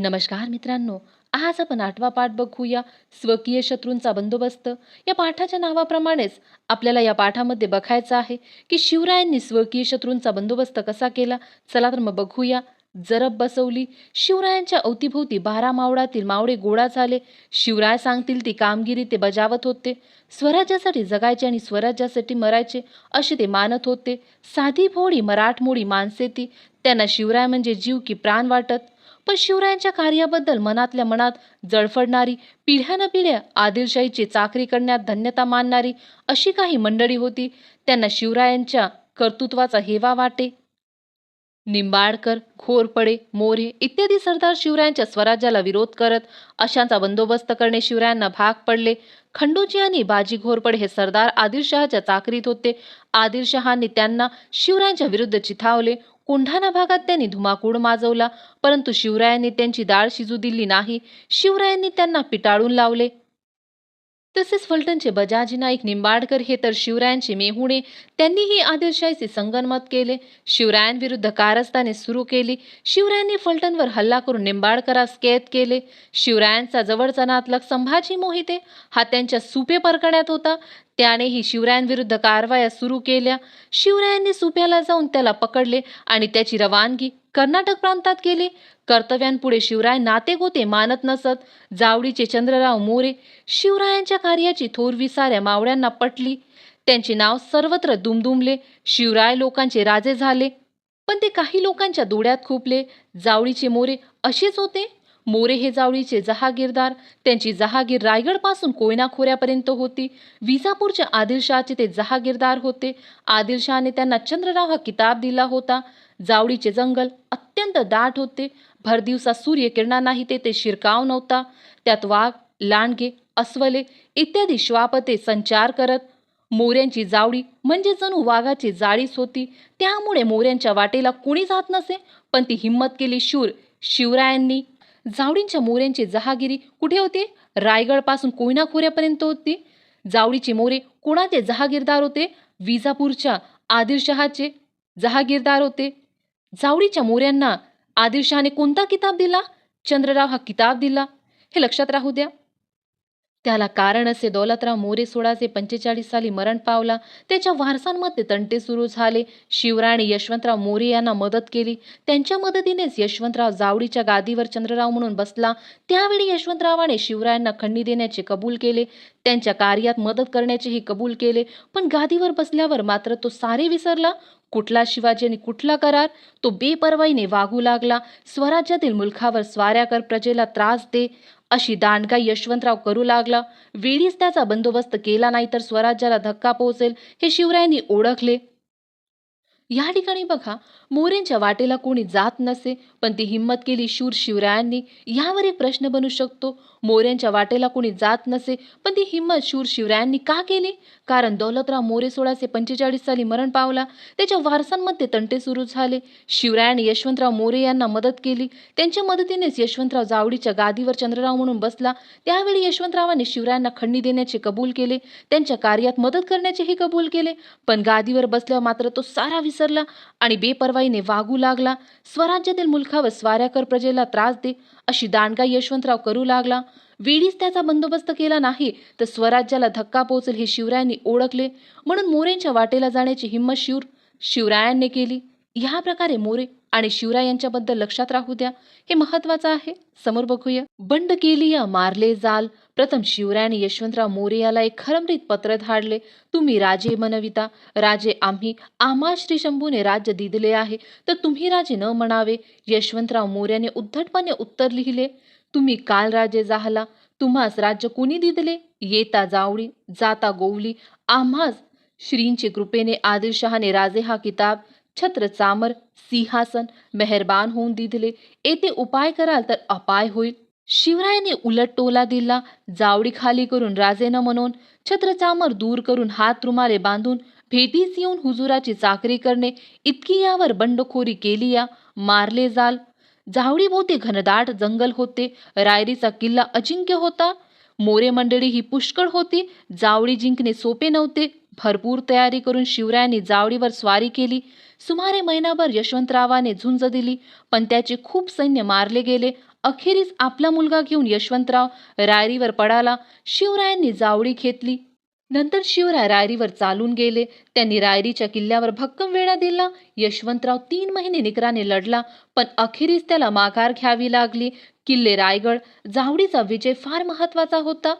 नमस्कार मित्रांनो आज आपण आठवा पाठ बघूया. स्वकीय शत्रूंचा बंदोबस्त. या पाठाच्या नावाप्रमाणेच आपल्याला या पाठामध्ये बघायचं आहे की शिवरायांनी स्वकीय शत्रूंचा बंदोबस्त कसा केला. चला तर मग बघूया. जरब बसवली. शिवरायांच्या अवतीभोवती बारा मावळातील मावळे गोळा झाले. शिवराय सांगतील ती कामगिरी ते बजावत होते. स्वराज्यासाठी जगायचे आणि स्वराज्यासाठी मरायचे असे ते मानत होते. साधी भोळी मराठमोळी माणसे ती. त्यांना शिवराय म्हणजे जीव की प्राण वाटत. पण शिवरायांच्या कार्याबद्दल मनातल्या मनात जळफडणारी पिढ्यानं पिढ्या आदिलशाहीची चाकरी करण्यात धन्यता मानणारी अशी काही मंडळी होती त्यांना शिवरायांच्या कर्तृत्वाचा हेवा वाटे. निंबाळकर घोरपडे मोरे इत्यादी सरदार शिवरायांच्या स्वराज्याला विरोध करत अशांचा बंदोबस्त करणे शिवरायांना भाग पडले. खंडोजी आणि बाजी घोरपडे हे सरदार आदिलशहाच्या चाकरीत होते. आदिलशहांनी त्यांना शिवरायांच्या विरुद्ध चिथावले. कोंढाणा भागात त्यांनी धुमाकूळ माजवला परंतु शिवरायांनी त्यांची डाळ शिजू दिली नाही. शिवरायांनी त्यांना पिटाळून लावले. तसेच फलटणचे बजाजी नाईक निंबाडकर हे तर शिवरायांचे मेहुणे. त्यांनीही आदिलशाहीचे संगनमत केले. शिवरायांविरुद्ध कारस्थाने सुरू केली. शिवरायांनी फलटणवर हल्ला करून निंबाडकरास कैद केले. शिवरायांचा जवळचा नातलग संभाजी मोहिते हा त्यांच्या सुपे परकण्यात होता. त्यानेही शिवरायांविरुद्ध कारवाया सुरू केल्या. शिवरायांनी सुप्याला जाऊन त्याला पकडले आणि त्याची रवानगी कर्नाटक प्रांतात गेले. कर्तव्यांपुढे शिवराय नाते गोते मानत नसत. जावडीचे चंद्रराव मोरे शिवरायांच्या कार्याची थोरवी साऱ्या मावळ्यांना पटली. त्यांचे नाव सर्वत्र दुमदुमले. शिवराय लोकांचे राजे झाले. पण ते काही लोकांच्या डोळ्यात खुपले. जावळीचे मोरे असेच होते. मोरे हे जावळीचे जहागीरदार. त्यांची जहागीर रायगडपासून कोयना खोऱ्यापर्यंत होती. विजापूरच्या आदिलशहाचे ते जहागीरदार होते. आदिलशहाने त्यांना चंद्रराव हा किताब दिला होता. जावळीचे जंगल अत्यंत दाट होते. भरदिवसा सूर्यकिरणा नाही ते ते शिरकाव नव्हता. त्यात वाघ लांडगे अस्वले इत्यादी श्वापते संचार करत. मोऱ्यांची जावडी म्हणजे जणू वाघाची जाळीच होती. त्यामुळे मोऱ्यांच्या वाटेला कुणी जात नसे पण ती हिंमत केली शूर शिवरायांनी. जावडींच्या मोऱ्यांची जहागिरी कुठे होती? रायगडपासून कोयना खोऱ्यापर्यंत होती. जावडीचे मोरे कोणाचे जहागीरदार होते? विजापूरच्या आदिलशहाचे जहागीरदार होते. जावडीच्या मोऱ्यांना आदिलशहाने कोणता किताब दिला? चंद्रराव हा किताब दिला? हे लक्षात राहू द्या. त्याला कारण असे दौलतराव मोरे सोळाशे पंचेचाळीस साली मरण पावला. त्याच्या वारसांमध्ये तंटे सुरू झाले. शिवराणी यशवंतराव मोरे यांना मदत केली. त्यांच्या मदतीनेच यशवंतराव जावडीच्या गादीवर चंद्रराव म्हणून बसला. त्यावेळी यशवंतरावाने शिवरायांना खंडी देण्याचे कबूल केले. त्यांच्या कार्यात मदत करण्याचेही कबूल केले. पण गादीवर बसल्यावर मात्र तो सारे विसरला. कुठला शिवाजी आणि कुठला करार? तो बेपर्वाईने वागू लागला. स्वराज्यातील मुलखावर स्वाऱ्या कर प्रजेला त्रास दे. अशी दांडगा यशवंतराव करू लागला. वेळीच त्याचा बंदोबस्त केला नाही तर स्वराज्याला धक्का पोहोचेल हे शिवरायांनी ओळखले. या ठिकाणी बघा मोरेंच्या वाटेला कोणी जात नसे पण ती हिंमत केली शूर शिवरायांनी. यावर एक प्रश्न बनू शकतो. मोऱ्यांच्या वाटेला कोणी जात नसे पण ती हिंमत शूर शिवरायांनी का केली? कारण दौलतराव मोरे सोळाशे पंचेचाळीस साली मरण पावला. त्याच्या वारसांमध्ये तंटे सुरू झाले. शिवरायांनी यशवंतराव मोरे यांना मदत केली. त्यांच्या मदतीनेच यशवंतराव जावडीच्या गादीवर चंद्रराव म्हणून बसला. त्यावेळी यशवंतरावांनी शिवरायांना खंडी देण्याचे कबूल केले. त्यांच्या कार्यात मदत करण्याचेही कबूल केले. पण गादीवर बसल्यावर मात्र तो सारा विसरला आणि बेपर्वाईने वागू लागला. स्वराज्यातील मुलखावर स्वाऱ्याकर प्रजेला त्रास दे अशी दांडगाई यशवंतराव करू लागला. वेळीच त्याचा बंदोबस्त केला नाही तर स्वराज्याला धक्का पोहोचेल हे शिवरायांनी ओळखले. म्हणून मोरेंच्या वाटेला जाण्याची हिंमत शिवर शिवरायांनी केली. ह्या प्रकारे मोरे आणि शिवराय यांच्याबद्दल लक्षात राहू द्या. हे महत्वाचं आहे. समोर बघूया. बंड केली या मारले जाल. प्रथम शिवरायाने यशवंतराव मोरे याला एक खरमरीत पत्र धाडले. तुम्ही राजे मनविता. राजे आम्ही. आम्हा श्री शंभूने राज्य दिले आहे. तर तुम्ही राजे न म्हणावे. यशवंतराव मोर्याने उद्धटपणे उत्तर लिहिले. तुम्ही काल राजे जाहला तुम्हास राज्य कुणी दिदले? येता जावळी जाता गोवली. आम्हास श्रींचे कृपेने आदिलशहाने राजे हा किताब छत्र चामर सिंहासन मेहरबान होऊन दिले येथे उपाय कराल तर अपाय होईल. शिवरायाने उलट टोला दिला. जावडी खाली करून राजे न म्हणून छत्रचामर दूर करून हात रुमाले बांधून भेटीस येऊन हुजुराची चाकरी करणे. इतकी यावर बंडखोरी केली या. मारले जाल. जावडीभोवती घनदाट जंगल होते. रायरीचा किल्ला अजिंक्य होता. मोरे मंडळी ही पुष्कळ होती. जावडी जिंकणे सोपे नव्हते. भरपूर तयारी करून शिवरायांनी जावडीवर स्वारी केली. सुमारे महिनाभर यशवंतरावाने झुंज दिली पण त्याचे खूप सैन्य मारले गेले. अखेरीस आपला मुलगा घेऊन यशवंतराव रायरीवर पडाला शिवरायांनी जावडी घेतली. नंतर शिवराय रायरीवर चालून गेले. त्यांनी रायरीच्या किल्ल्यावर भक्कम वेढा दिला. यशवंतराव तीन महिने निकराने लढला पण अखेरीस त्याला माघार घ्यावी लागली. किल्ले रायगड जावडीचा विजय फार महत्त्वाचा होता.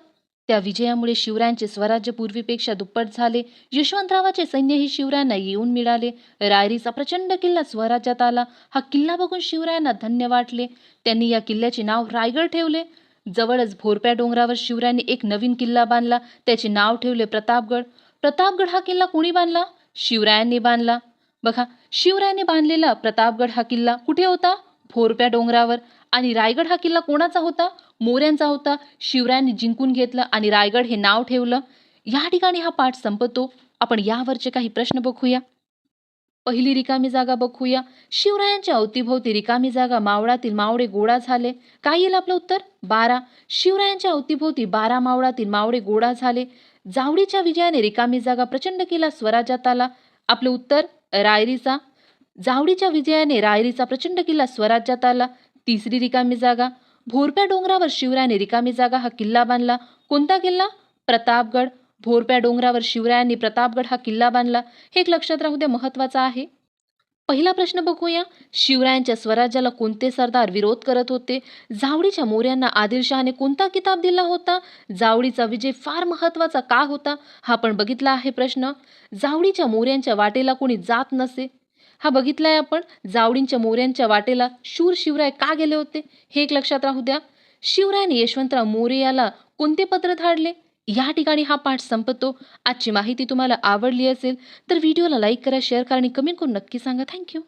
त्या विजयामुळे शिवरायांचे स्वराज्य पूर्वीपेक्षा दुप्पट झाले. यशवंतरावाचे सैन्यही शिवरायांना येऊन मिळाले. रायरीचा प्रचंड किल्ला स्वराज्यात आला. हा किल्ला बघून शिवरायांना धन्य वाटले. त्यांनी या किल्ल्याचे नाव रायगड ठेवले. जवळच भोरप्या डोंगरावर शिवरायांनी एक नवीन किल्ला बांधला. त्याचे नाव ठेवले प्रतापगड. प्रतापगड हा किल्ला कोणी बांधला? शिवरायांनी बांधला. बघा शिवरायांनी बांधलेला प्रतापगड हा किल्ला कुठे होता? फोरप्या डोंगरावर. आणि रायगड हा किल्ला कोणाचा होता? मोऱ्यांचा होता. शिवरायांनी जिंकून घेतलं आणि रायगड हे नाव ठेवलं. या ठिकाणी हा पाठ संपतो. आपण यावरचे काही प्रश्न बघूया. पहिली रिकामी जागा बघूया. शिवरायांच्या अवतीभोवती रिकामी जागा मावळातील मावळे गोळा झाले. काय येईल आपलं उत्तर? बारा. शिवरायांच्या अवतीभोवती बारा मावळातील मावळे गोळा झाले. जावडीच्या विजयाने रिकामी जागा प्रचंड किल्ला स्वराज्यात आला. आपलं उत्तर? रायरीचा. जावडीच्या विजयाने रायरीचा प्रचंड किल्ला स्वराज्यात आला तिसरी रिकामी जागा. भोरप्या डोंगरावर शिवरायाने रिकामी जागा हा किल्ला बांधला. कोणता किल्ला? प्रतापगड. भोरप्या डोंगरावर शिवरायांनी प्रतापगड हा किल्ला बांधला. हे एक लक्षात राहू द्या महत्त्वाचा आहे. पहिला प्रश्न बघूया. शिवरायांच्या स्वराज्याला कोणते सरदार विरोध करत होते? जावडीच्या मोऱ्यांना आदिलशहाने कोणता किताब दिला होता? जावडीचा विजय फार महत्त्वाचा का होता? हा पण बघितला आहे प्रश्न. जावडीच्या मोऱ्यांच्या वाटेला कोणी जात नसे. हा बघितलाय आपण. जावडींच्या मोऱ्यांच्या वाटेला शूर शिवराय का गेले होते? हे एक लक्षात राहू द्या. शिवरायाने यशवंतराव मोरे याला कोणते पत्र धाडले? या ठिकाणी हा पाठ संपतो. आजची माहिती तुम्हाला आवडली असेल तर व्हिडिओला लाईक करा शेअर करा आणि कमेंट करून नक्की सांगा. थँक्यू